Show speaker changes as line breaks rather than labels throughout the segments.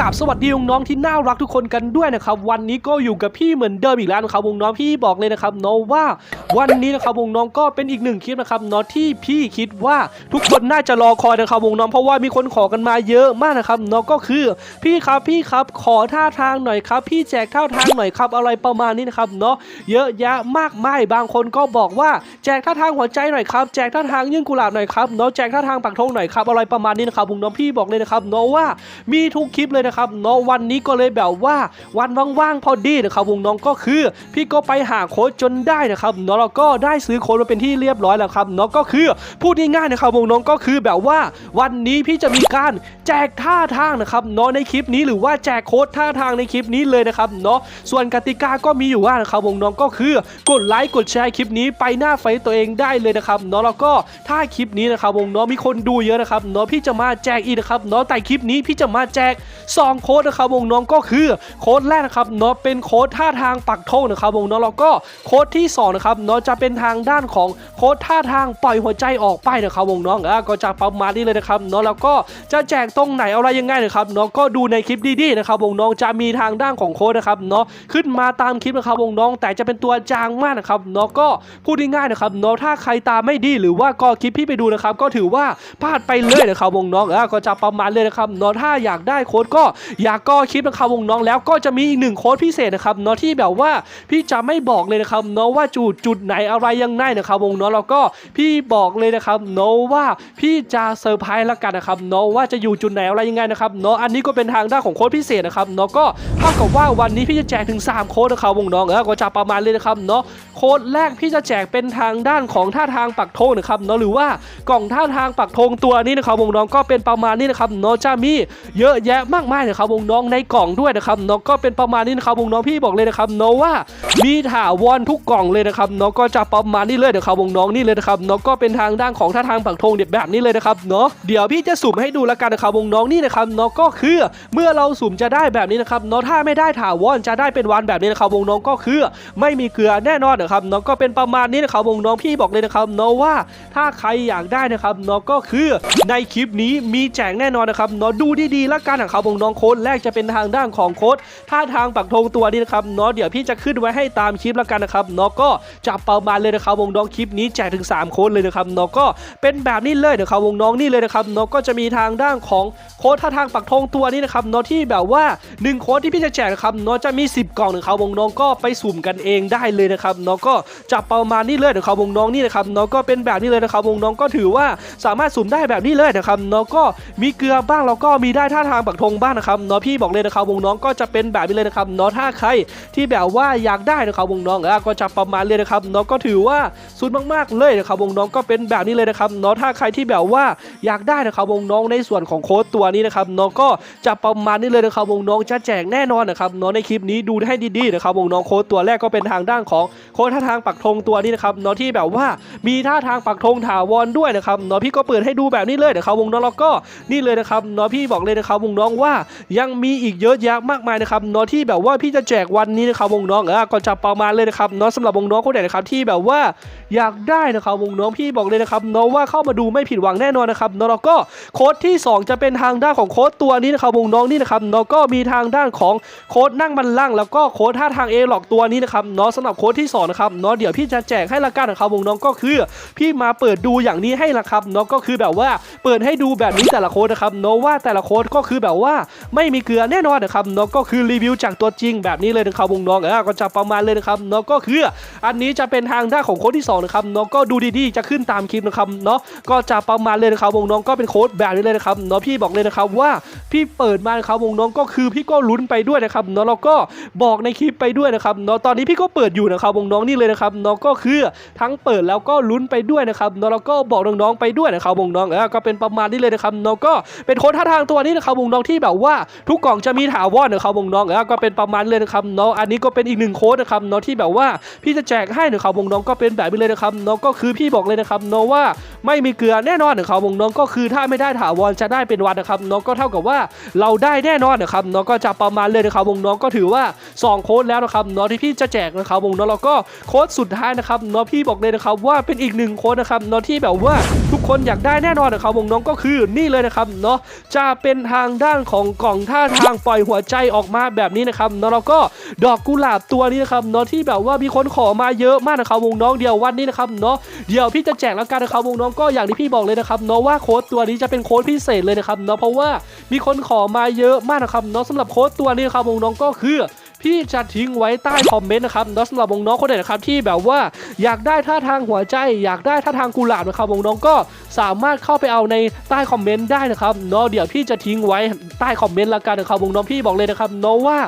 กราบสวัสดีน้องๆที่น่ารักทุกคนกันด้วยนะครับวันนี้ก็อยู่กับพี่เหมือนเดิมอีกแล้วนะครับวงน้องพี่บอกเลยนะครับเนาะว่าวันนี้นะครับวงน้องก็เป็นอีกหนึ่งคลิปนะครับเนาะที่พี่คิดว่าทุกคนน่าจะรอคอยนะครับวงน้องเพราะว่ามีคนขอกันมาเยอะมากนะครับเนาะก็คือพี่ครับพี่ครับขอท่าทางหน่อยครับ พี่แจกท่าทางหน่อยครับอะไรประมาณนี้นะครับเนาะเยอะแยะมากมายบางคนก็บอกว่าแจกท่าทางหัวใจหน่อยครับแจกท่าทางยื่นกุหลาบหน่อยครับเนาะแจกท่าทางปักธงหน่อยครับอะไรประมาณนี้นะครับวงน้องพี่บอกเลยนะครับเนาะว่ามีทุกคลิปเลยนะครับเนาะวันนี้ก็เลยแบบว่าวันว่างๆพอดีนะครับวงน้องก็คือ พี่ก็ไปหาโค้ดจนได้นะครับเนาะแล้วก็ได้ซื้อโค้ดมาเป็นที่เรียบร้อยแล้วครับเนาะก็คือพูดง่ายๆนะครับวงน้องก็คือแบบว่า วันนี้พี่จะมีการแจกท่าทางนะครับเนาะในคลิปนี้หรือว่าแจกโค้ดท่าทางในคลิปนี้เลยนะครับเนาะส่วนกติกาก็มีอยู่ว่านะครับวงน้องก็คือกดไลค์กดแชร์คลิปนี้ไปหน้าเฟซตัวเองได้เลยนะครับเนาะแล้วก็ถ้าคลิปนี้นะครับวงน้องมีคนดูเยอะนะครับเนาะพี่จะมาแจกอีกนะครับเนาะแต่คลิปนี้พี่จะมาแจก2โค้ดนะครับวงน้องก็คือโค้ดแรกนะครับเนาะเป็นโค้ดท่าทางปักธงนะครับวงน้องแล้วก็โค้ดที่2นะครับเนาะจะเป็นทางด้านของโค้ดท่าทางปล่อยหัวใจออกไปนะครับวงน้องอะก็จะประมาณนี้เลยนะครับเนาะแล้วก็จะแจกตรงไหนอะไรยังไงนะครับเนาะก็ดูในคลิปดีๆนะครับวงน้องจะมีทางด้านของโค้ดนะครับเนาะขึ้นมาตามคลิปนะครับวงน้องแต่จะเป็นตัวจางมากนะครับเนาะก็พูดง่ายๆนะครับเนาะถ้าใครตามไม่ดีหรือว่าก็คลิปพี่ไปดูนะครับก็ถือว่าพลาดไปเลยนะครับวงน้องอะก็จะประมาณเลยนะครับเนาะถ้าอยากได้โค้ดก็อยากก็คลิปนะครับวงน้องแล้วก็จะมีอีกหนึ่งโค้ดพิเศษนะครับเนาะที่แบบว่าพี่จะไม่บอกเลยนะครับเนาะว่าจุดจุดไหนอะไรยังไงนะครับวงน้องแล้วก็พี่บอกเลยนะครับเนาะว่าพี่จะเซอร์ไพรส์ละกันนะครับเนาะว่าจะอยู่จุดไหนอะไรยังไงนะครับเนาะอันนี้ก็เป็นทางด้านของโค้ดพิเศษนะครับเนาะก็เท่ากับว่าวันนี้พี่จะแจกถึง 3 โค้ดนะครับวงน้องเออก็จะประมาณเลยนะครับเนาะโค้ดแรกพี่จะแจกเป็นทางด้านของท่าทางปักธงนะครับเนาะหรือว่ากล่องท่าทางปักธงตัวนี้นะครับวงน้องก็เป็นประมาณนี้นะครับเนาะจะมีเยอะแยะมากมายนะครับวงน้องในกล่องด้วยนะครับเนาะก็เป็นประมาณนี้นะครับวงน้องพี่บอกเลยนะครับเนาะว่ามีถาวรทุกกล่องเลยนะครับเนาะก็จะประมาณนี้เลยนะครับวงน้องนี่เลยนะครับเนาะก็เป็นทางด้านของท่าทางปักธงเด็ดแบบนี้เลยนะครับเนาะเดี๋ยวพี่จะสุ่มให้ดูล้วกันนะครับวงน้องนี่นะครับเนาะก็คือเมื่อเราสุ่มจะได้แบบนี้นะครับเนาะถ้าไม่ได้ถาวรจะได้เป็นวันแบบนี้นะครับวงน้องก็คือไม่มีเกลือแน่นอนนะครับเนาะก็เป็นประมาณนี้นะครับวงน้องพี่บอกเลยนะครับเนาะว่าถ้าใครอยากได้นะครับเนาะก็คือในคลิปนี้มีแจกแน่นอนนะครับเนาะดูดีๆล้วกันนะครับวงน้องโค้ดแรกจะเป็นทางด้านของโค้ดท่าทางปักธงตัวนี้นะครับเนาะเดี๋ยวพี่จะขึ้นไว้ให้ตามคลิปแล้วกันนะครับเนาะก็จะประมาณเลยนะครับวงน้องคลิปนี้แจกถึง 3 โค้ดเลยนะครับเนาะก็เป็นแบบนี้เลยนะครับวงน้องนี่เลยนะครับเนาะก็จะมีทางด้านของโค้ดท่าทางปักธงตัวนี้นะครับเนาะที่แบบว่าหนึ่งโค้ดที่พี่จะแจกนะครับเนาะจะมี 10 กล่องนะครับวงน้องก็ไปสุ่มกันเองได้เลยนะครับเนาะก็จะประมาณนี้เลยนะครับวงน้องนี่นะครับเนาะก็เป็นแบบนี้เลยนะครับวงน้องก็ถือว่าสามารถสุ่มได้แบบนี้เลยนะครับเนาะก็มีเกลือบ้างแล้วก็มีได้ท่าทางปักธงบ้างนะครับเนาะพี่บอกเลยนะครับวงน้องก็จะเป็นแบบนี้เลยนะครับเนาะถ้าใครที่แบบว่าอยากได้นะครับวงน้องก็จะประมาณเลยนะครับเนาะก็ถือว่าสุดมากๆเลยนะครับวงน้องก็เป็นแบบนี้เลยนะครับเนาะถ้าใครที่แบบว่าอยากได้นะครับวงน้องในส่วนของโค้ดตัวนี้นะครับเนาะก็จะประมาณนี้เลยนะครับวงน้องจะแจกแน่นอนนะครับเนาะในคลิปนี้ดูให้ดีๆนะครับวงน้องโค้ดตัวแรกก็เป็นทางด้านของโค้ดท่าทางปักธงตัวนี้นะครับเนาะที่แบบว่ามีท่าทางปักธงถาวรด้วยนะครับเนาะพี่ก็เปิดให้ดูแบบนี้เลยนะครับวงน้องแล้วก็นี่เลยนะครับเนาะพี่บอกเลยนะครับวงน้องว่ายังมีอีกเยอะแยะมากมายนะครับเนาะที่แบบว่าพี่จะแจกวันนี้นะครับวงน้องเออก็จะประมาณเลยนะครับเนาะสำหรับวงน้องคนไหนนะครับที่แบบว่าอยากได้นะครับวงน้องพี่บอกเลยนะครับเนาะว่าเข้ามาดูไม่ผิดหวังแน่นอนนะครับเนาะแล้วก็โค้ดที่ 2 จะเป็นทางด้านของโค้ดตัวนี้นะครับวงน้องนี่นะครับเนาะก็มีทางด้านของโค้ดนั่งบันลังแล้วก็โค้ดท่าทางเอหลอกตัวนี้นะครับเนาะสำหรับโค้ดที่2นะครับเนาะเดี๋ยวพี่จะแจกให้ละกันนะครับวงน้องก็คือพี่มาเปิดดูอย่างนี้ให้ละครับเนาะก็คือแบบว่าเปิดให้ดูแบบนี้แต่ละโค้ดนะครับเนาะว่าแต่ละโค้ดก็คือแบบว่าไม่มีเกลือแน่นอนนะครับเนาะก็คือรีวิวจากตัวจริงแบบนี้เลยนะครับวงน้องเออก็จะประมาณเลยนะครับเนาะก็คืออันนี้จะเป็นทางด้านของโค้ดที่2นะครับเนาะก็ดูดีๆจะขึ้นตามคลิปนะครับเนาะก็จะประมาณเลยนะครับวงน้องก็เป็นโค้ดแบบนี้เลยนะครับเนาะพี่บอกเลยนะครับว่าพี่เปิดมานะครับวงน้องก็คือพี่ก็ลุ้นไปด้วยนะครับเนาะแล้วก็บอกในคลิปไปด้วยนะครับเนาะตอนนี้พี่ก็เปิดอยู่นะครับวงน้องนี่เลยนะครับเนาะก็คือทั้งเปิดแล้วก็ลุ้นไปด้วยนะครับเนาะแล้วก็บอกน้องๆไปด้วยนะครับวงน้องเออก็เป็นประมาณนี้เลยนะครับเนาะก็เป็นโค้ดท่าทางตัวนี้นะครับวงน้องที่แบบว่าทุกกล่องจะมีถาวรนะครับวงน้องเออก็เป็นประมาณเลยนะครับเนาะอันนี้ก็เป็นอีกหนึ่งโค้ดนะครับเนาะที่แบบว่าพี่จะแจกให้นะครับวงน้องก็เป็นแบบนี้เลยนะครับเนาะก็คือพี่บอกเลยนะครับเนาะว่าไม่มีเกลือแน่นอนนะครับวงน้องก็คือถ้าไม่ได้ถาวรจะได้เป็นวันนะครับเนาะก็เท่ากับว่าเราได้แน่นอนนะครับเนาะก็จะประมาณเลยนะครับวงน้องก็ถือว่าสองโค้ดแล้วนะครับเนาะที่พี่จะแจกนะครับวงน้องแล้วก็โค้ดสุดท้ายนะครับเนาะพี่บอกเลยนะครับว่าเป็นอีกหนึ่งโค้ดนะครับเนาะที่แบบว่าทุกคนอยากได้แน่นอนนะครับวงน้องก็คือนี่เลยนะครับเนาะจะเป็นทางด้านของกล่องท่าทางปล่อยหัวใจออกมาแบบนี้นะครับเนาะแล้วก็ดอกกุหลาบตัวนี้นะครับเนาะที่แบบว่ามีคนขอมาเยอะมากนะครับวงน้องเดียววันนี้นะครับเนาะเดี๋ยวพี่จะแจกแล้วกันนะครับวงน้องก็อย่างที่พี่บอกเลยนะครับเนาะว่าโค้ดตัวนี้จะเป็นโค้ดพิเศษเลยนะครับเนาะเพราะว่ามีคนขอมาเยอะมากนะครับเนาะสำหรับโค้ดตัวนี้นะครับวงน้องก็คือ พี่จะทิ้งไว้ใต้คอมเมนต์นะครับแล้วสำหรับวงน้องคนไหนนะครับที่แบบว่าอยากได้ท่าทางหัวใจ อยากได้ท่าทางกุหลาบนะครับวงน้องก็สามารถเข้าไปเอาในใต้คอมเมนต์ได้นะครับเนาะเดี๋ยวพี่จะทิ้งไว้ใต้คอมเมนต์ละกันนะครับวงน้องพี่บอกเลยนะครับเนาะว่า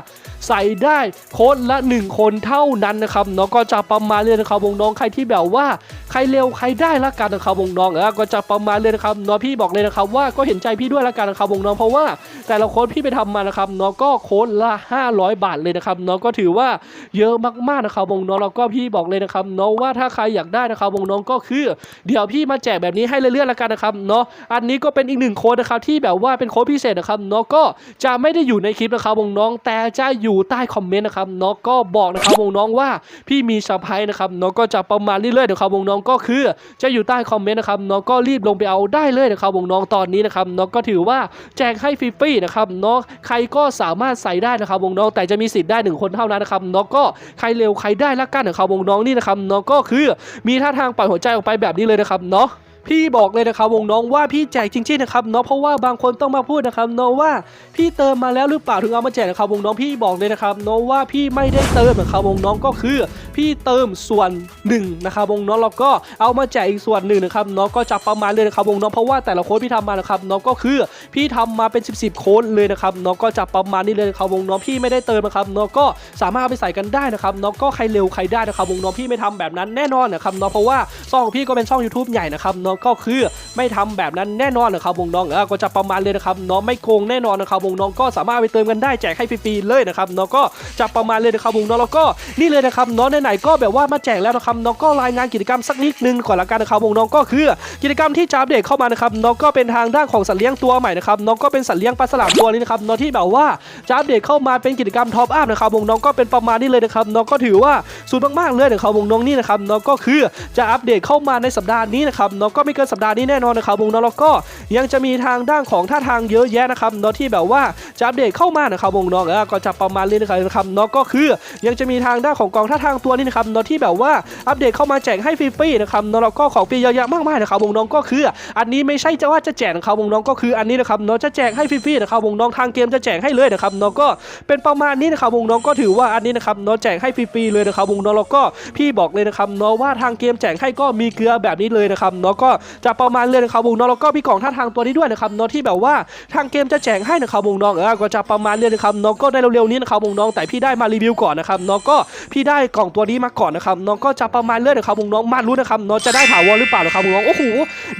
ใส่ได้โค้ดละ 1 คนเท่านั้นนะครับเนาะก็จะประมาณเลยนะครับวงน้องใครที่แบบว่าใครเร็วใครได้ละกันนะครับวงน้องเออก็จะประมาณเลยนะครับเนาะพี่บอกเลยนะครับว่าก็เห็นใจพี่ด้วยละกันนะครับวงน้องเพราะว่า แต่ละโค้ดพี่ไปทำมานะครับเนาะก็โค้ดละ 500 บาทเลยนะครับเนาะก็ถือว่าเยอะมากๆนะครับวงน้องแล้วก็พี่บอกเลยนะครับเนาะว่าถ้าใครอยากได้นะครับวงน้องก็คือ เดี๋ยวพี่มาแจกแบบนี้ให้เรื่อยๆแล้วกันนะครับเนาะอันนี้ก็เป็นอีกหนึ่งโค้ดนะครับที่แบบว่าเป็นโค้ดพิเศษนะครับเนาะก็จะไม่ได้อยู่ในคลิปนะครับวงน้องแต่จะอยู่ใต้คอมเมนต์นะครับเนาะก็บอกนะครับวงน้องว่าพี่มีสะพายนะครับเนาะก็จะประมาณเรื่อยๆนะครับวงน้องก็คือจะอยู่ใต้คอมเมนต์นะครับเนาะก็รีบลงไปเอาได้เลยนะครับวงน้องตอนนี้นะครับเนาะก็ถือว่าแจกให้ฟรีๆนะครับเนาะใครก็สามารถใส่ได้นะครับวงน้องแต่จะมีสิทธิได้หนึ่งคนเท่านั้นนะครับเนาะก็ใครเร็วใครได้ละกันของเขาวงน้องนี่นะครับเนาะก็คือมีท่าทางปล่อยหัวใจออกไปแบบนี้เลยนะครับเนาะ พี่บอกเลยนะครับวงน้องว่าพี่แจกจริงๆนะครับเนาะเพราะว่าบางคนต้องมาพูดนะครับเนาะว่าพี่เติมมาแล้วหรือเปล่าถึงเอามาแจกนะครับวงน้องพี่บอกเลยนะครับเนาะว่าพี่ไม่ได้เติมนะครับวงน้องก็คือ พี่เติมส่วนหนึ่งนะครับวงน้องแล้วก็เอามาแจกอีกส่วนหนึ่งนะครับเนาะก็จะประมาณเลยนะครับวงน้องเพราะว่าแต่ละโค้ดพี่ทำมานะครับเนาะก็คือ พี่ทำมาเป็น 10บสโค้ดเลยนะครับเนาะก็จะประมาณนี้เลยนะครับวงน้องพี่ไม่ได้เติมนะครับเนาะก็สามารถไปใส่กันได้นะครับเนาะก็ใครเร็วใครได้นะครับวงน้องพี่ไม่ทำแบบนั้นแน่นอนนะครับเนาะเพราะว่าช่องของพี่ก็เป็นช่อง YouTube ใหญ่นะครับเนาะก็คือไม่ทำแบบนั้นแน่นอนนะครับวงน้องก็จะประมาณเลยนะครับเนาะไม่โกงแน่นอนนะครับวงน้องก็สามารถไปเติมกันได้แจกให้ฟรีๆเลยนะครับเนาะก็จะประมาณเลยนะครับวงน้องแล้วก็นี่เลยนะครับเนาะไหนๆก็แบบว่ามาแจกแล้วนะครับเนาะก็รายงานกิจกรรมสักนิดนึงก่อนละกันนะครับวงน้องก็คือ กิจกรรมที่จะอัปเดตเข้ามานะครับเนาะก็เป็นทางด้านของสัตว์เลี้ยงตัวใหม่นะครับเนาะก็เป็นสัตว์เลี้ยงปลาฉลามตัวนี้นะครับเนาะที่แบบว่าจะอัปเดตเข้ามาเป็นกิจกรรมท็อปอัพนะครับวงน้องก็เป็นประมาณนี้เลยนะครับเนาะก็ถือว่าสุดมากๆเลยนะครับวงน้องนี่นะครับเนาะก็คือจะอัปเดตเข้ามาในสัปดาห์นี้นะครับเนาะก็ไม่เกินสัปดาห์นี้แน่นอนนะครับวงน้องแล้วก็ยังจะมีทางด้านของท่าทางเยอะแยะนะครับเนาะที่แบบว่าจะอัปเดตเข้ามานะครับวงน้องเออก็จะประมาณนี้นะครับเนาะก็คือยังจะมีทางด้านของกองท่าทางตัวนี้นะครับเนาะที่แบบว่าอัปเดตเข้ามาแจกให้ฟรีๆนะครับเนาะแล้วก็ของฟรีเยอะแยะมากมายนะครับวงน้องก็คือ อันนี้ไม่ใช่จะว่าจะแจกนะครับวงน้องก็คืออันนี้นะครับเนาะจะแจกให้ฟรีๆนะครับวงน้องทางเกมจะแจกให้เลยนะครับเนาะก็เป็นประมาณนี้นะครับวงน้องก็ถือว่าอันนี้นะครับเนาะแจกให้ฟรีๆเลยนะครับวงน้องแล้วก็พี่บอกเลยนะครับเนาะว่าทางเกมแจกให้ก็มีเกลือแบบนี้เลยนะครับเนาะก็จะประมาณเลยนะครับวงน้องแล้วก็มีกล่องท่าทางตัวนี้ด้วยนะครับเนาะที่แบบว่าทางเกมจะแจกให้นะครับวงน้องเออก็จะประมาณเลยนะครับเนาะก็ได้เร็วๆนี้นะครับวงน้องแต่พี่ได้มารีวิวก่อนนะครับเนาะก็พี่ได้กล่องตัวนี้มาก่อนนะครับเนาะก็จะประมาณเลยนะครับวงน้องมารู้นะครับเนาะจะได้ถาวรหรือเปล่านะครับวงน้องโอ้โห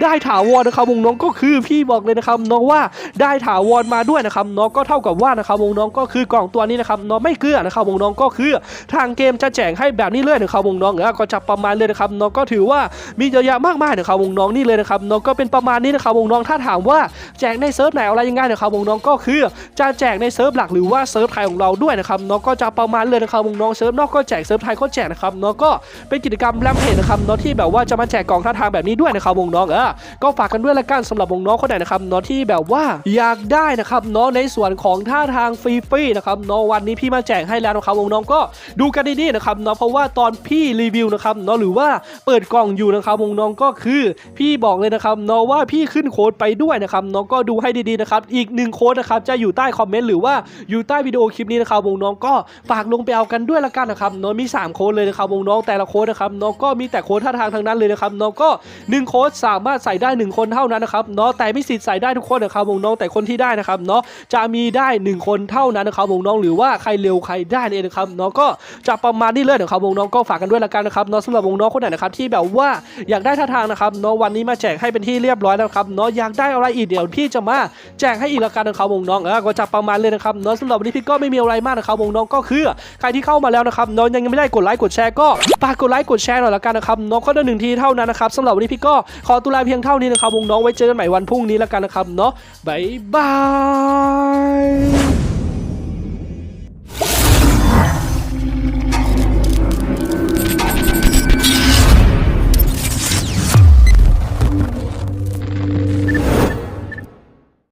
ได้ถาวรนะครับวงน้องก็คือพี่บอกเลยนะครับเนาะว่าได้ถาวรมาด้วยนะครับเนาะก็เท่ากับว่านะครับวงน้องก็คือกล่องตัวนี้นะครับเนาะไม่เกลือนะครับวงน้องก็คือทางเกมจะแจกให้แบบนี้เลยนะครับวงน้องเออก็จะประมาณเลยนะครับเนาะก็ถือว่ามีเยอะแยะมากมายนะครับวงน้องนี่เลยนะครับเนาะก็เป็นประมาณนี้นะครับวงน้องถ้าถามว่าแจกในเซิร์ฟไหนอะไรยังไงนะครับวงน้องก็คือจะแจกในเซิร์ฟหลักหรือว่าเซิร์ฟไทยของเราด้วยนะครับเนาะก็จะประมาณเลยนะครับวงน้องเซิร์ฟนอกก็แจกเซิร์ฟไทยก็แจกนะครับเนาะก็เป็นกิจกรรมแรมเพจนะครับเนาะที่แบบว่าจะมาแจกกล่องท่าทางแบบนี้ด้วยนะครับวงน้องเออก็ฝากกันด้วยละกันสำหรับวงน้องคนไหนนะครับเนาะที่แบบว่าอยากได้นะครับเนาะในส่วนของท่าทางฟรีๆนะครับเนาะวันนี้พี่มาแจกให้แล้วนะครับวงน้องก็ดูกันดีๆนะครับเนาะเพราะว่าตอนพี่รีวิวนะครับเนาะหรือว่าเปิดกล่องอยู่นะครับวงน้องก็คือพี่บอกเลยนะครับเนาะว่าพี่ขึ้นโค้ดไปด้วยนะครับเนาะก็ดูให้ดีๆนะครับอีกหนึ่งโค้ดนะครับจะอยู่ใต้คอมเมนต์หรือว่าอยู่ใต้วิดีโอคลิปนี้นะครับวงน้องก็ฝากลงไปเอากันด้วยละกันนะครับเนาะมี 3 โค้ดเลยนะครับวงน้องแต่ละโค้ดนะครับเนาะก็มีแต่โค้ดท่าทางทั้งนั้นเลยนะครับเนาะก็หนึ่งโค้ดสามารถใส่ได้หนึ่งคนเท่านั้นนะครับเนาะแต่ไม่สิทธิ์ใส่ได้ทุกคนนะครับวงน้องแต่คนที่ได้นะครับเนาะจะมีได้หนึ่งคนเท่านั้นนะครับวงน้องหรือว่าใครเร็วใครได้เองนะครับเนาะก็จะประมาณนี้เลยนะครับวงน้องก็ฝากกันด้วยละกันนะครับเนาะสำหรับวงน้องคนไหนนะครับที่แบบว่าอยากได้ท่าทางนะครับเนาะวันนี้มาแจกให้เป็นที่เรียบร้อยแล้วครับเนาะอยากได้อะไรอีกเดี๋ยวพี่จะมาแจกให้อีกละกันนะครับวงน้องเออก็จะประมาณเลยนะครับเนาะสำหรับวันนี้พี่ก็ไม่มีอะไรมากนะครับวงน้องก็คือ ใครที่เข้ามาแล้วนะครับเนาะยังไม่ได้กดไลค์กดแชร์ก็ฝากกดไลค์กดแชร์หน่อยละกันนะครับเนาะก็ได้หนึ่งทีเท่านั้นนะครับสำหรับวันนี้พี่ก็ขอตุลาเพียงเท่านี้นะครับวงน้องไว้เจอกันใหม่วันพรุ่งนี้ละกันนะครับเนาะบ๊ายบาย